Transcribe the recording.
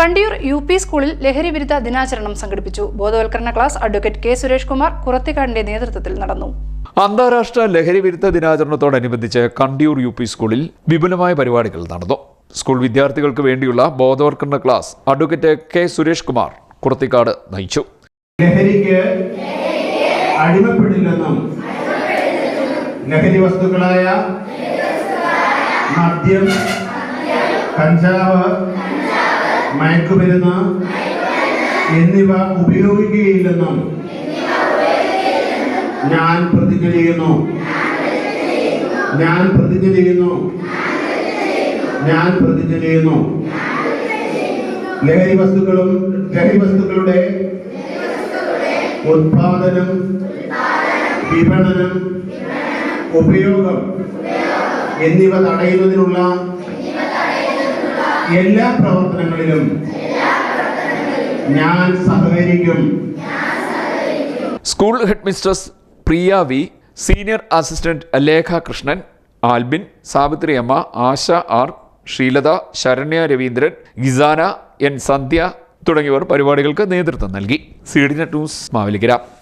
Kandiyoor U P സ്കൂളിൽ ലഹരി വിരുദ്ധ ദിനാചരണം സംഘടിപ്പിച്ചു. ബോധവൽക്കരണ class advocate K Suresh Kumar കുറത്തിക്കാടിന്റെ നേതൃത്വത്തിൽ നടന്നു. അന്താരാഷ്ട്ര ലഹരി വിരുദ്ധ ദിനാചരണത്തോടനുബന്ധിച്ച് കണ്ടിയൂർ യു പി സ്കൂളിൽ വിപുലമായ പരിപാടികൾ നടന്നു. സ്കൂൾ വിദ്യാർത്ഥികൾക്ക് വേണ്ടിയുള്ള ബോധവൽക്കരണ class advocate K Suresh Kumar Kurathikad നയിച്ചു. ലഹരിക്ക് അടിമപ്പെടില്ലെന്നും ലഹരി വസ്തുക്കളായ മദ്യം കഞ്ചാവ് മയക്കുമരുന്ന് എന്നിവ ഉപയോഗിക്കുകയില്ലെന്നും ഞാൻ പ്രതിജ്ഞ ചെയ്യുന്നു. ഞാൻ പ്രതിജ്ഞ ചെയ്യുന്നു. ഞാൻ പ്രതിജ്ഞ ചെയ്യുന്നു. ലഹരി വസ്തുക്കളും ലഹരി വസ്തുക്കളുടെ ഉത്പാദനം വിപണനം ഉപയോഗം എന്നിവ തടയുന്നതിനുള്ള എല്ലാ പ്രവർത്തനങ്ങളിലും ഞാൻ സഹകരിക്കും. School headmistress Priya V senior assistant Lekha Krishnan Albin Savithri Amma Asha R Sreelatha Saranya Raveendran Gisana N Sandhya തുടങ്ങിയവർ പരിപാടികൾക്ക് നേതൃത്വം നൽകി. C D net news Mavelikkara.